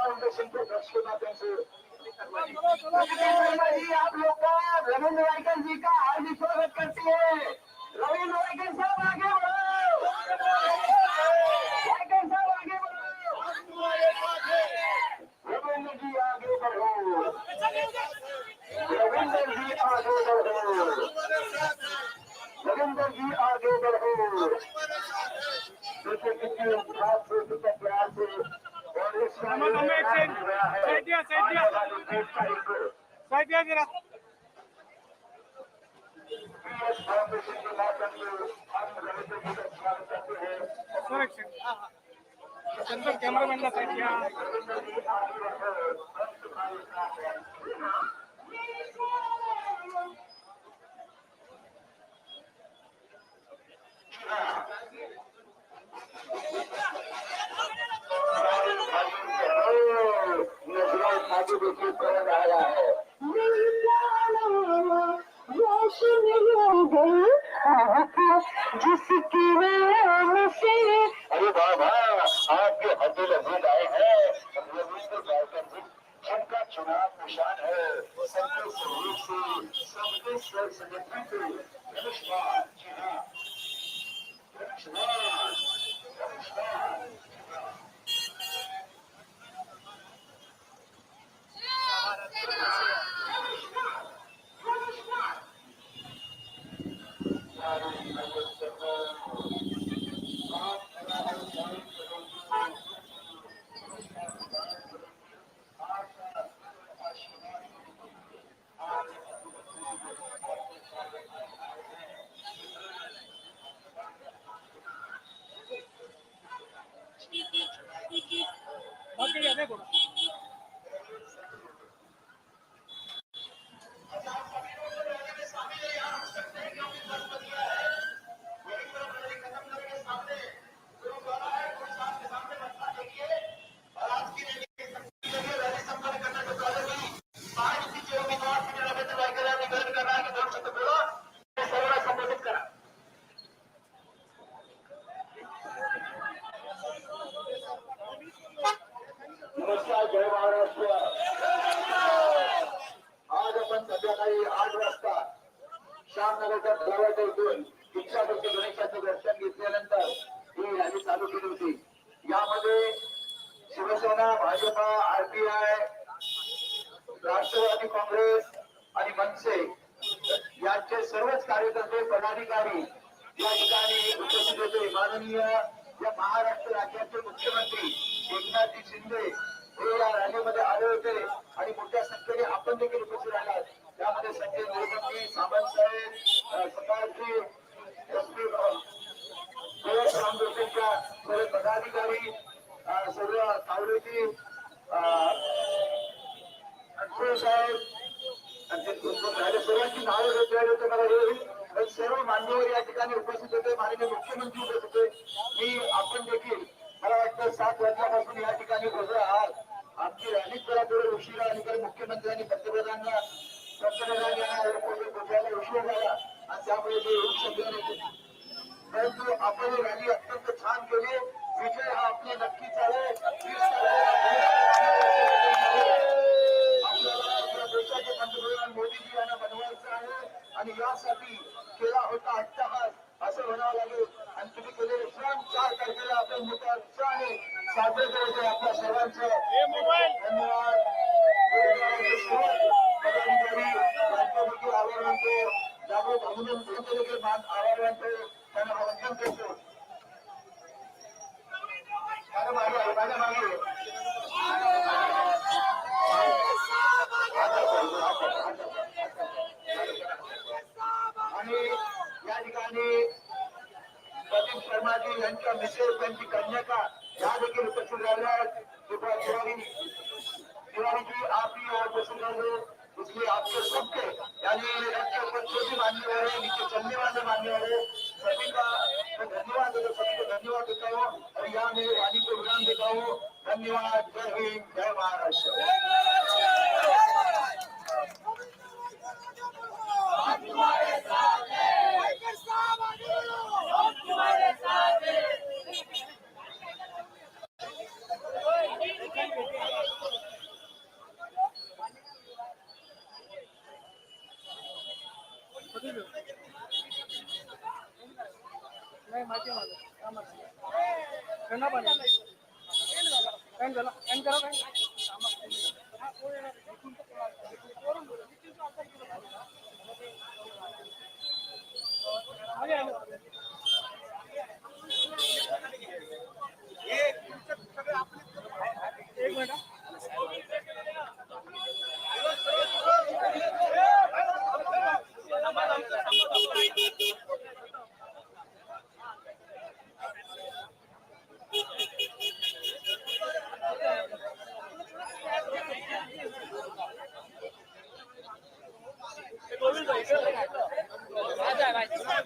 Foundation के माध्यम से जी आप लोग का रविंद्र वाइकल जी का हार्दिक स्वागत करते हैं। रविंद्र वाइकल साहब आगे बढ़ो वाइकल साहब आगे बढ़ो रविंद्र जी आगे बढ़ो रविंद्र जी आगे बढ़ो रविंद्र जी आगे बढ़ो देखिए कितने उत्साह से कितने प्यार से और इस मोहम्मद हमें एक साइड- साइड दिया, साइड दिया। आने वाली तेईस तारीख को साइड दिया जरा PS फाउंडेशन के माध्यम से हम रविंद्र जी का स्वागत करते हैं सर एक सेकंड सेंटर कॅमेरामॅनला साईड घ्या रविंद्र जी आगे बढ़ो हम तुम्हारे साथ हैं आगे देखिए कौन आया है जिसकी नाम से अरे बाबा आपके हदिल अजीज आए हैं रविंद्र गायकर जी जिनका चुनाव निशान है सबके सहयोग से सबके स्वर संगठन से नमस्कार जी हाँ नमस्कार श्यामनगरच्या देवाच्या इथून दीक्षाभक्ती गणेशाचं दर्शन घेतल्यानंतर ही रॅली चालू केली होती. यामध्ये शिवसेना भाजपा आरपीआय राष्ट्रवादी काँग्रेस आणि मनसे यांचे सर्वच कार्यकर्ते पदाधिकारी या ठिकाणी उपस्थित होते. माननीय या महाराष्ट्र राज्याचे मुख्यमंत्री एकनाथजी शिंदे हे या रॅलीमध्ये आले होते आणि मोठ्या अक्षय साहेब सर्वांची नावं घेतली होते मला हे पण सर्व मान्यवर या ठिकाणी उपस्थित होते. माननीय मुख्यमंत्री उपस्थित होते. मी आपण देखील मला वाटतं सात वाजल्यापासून या ठिकाणी बसलो आहात. आमची रॅलीच जरा थोडं उशिरा आणि कारण मुख्यमंत्र्यांनी देखील आभार त्यांना वंदन करतो माझ्या मागे माझ्या मागे आणि या ठिकाणी प्रदीप शर्माजी यांच्या मिसेस त्यांची कन्या या देखील उपस्थित राहिल्या. आहेत कृपया तिवारी आप ही उपस्थित रहे इसलिए आपके सबके यानी என்ன பண்ணி ரெண்டு ரெண்டு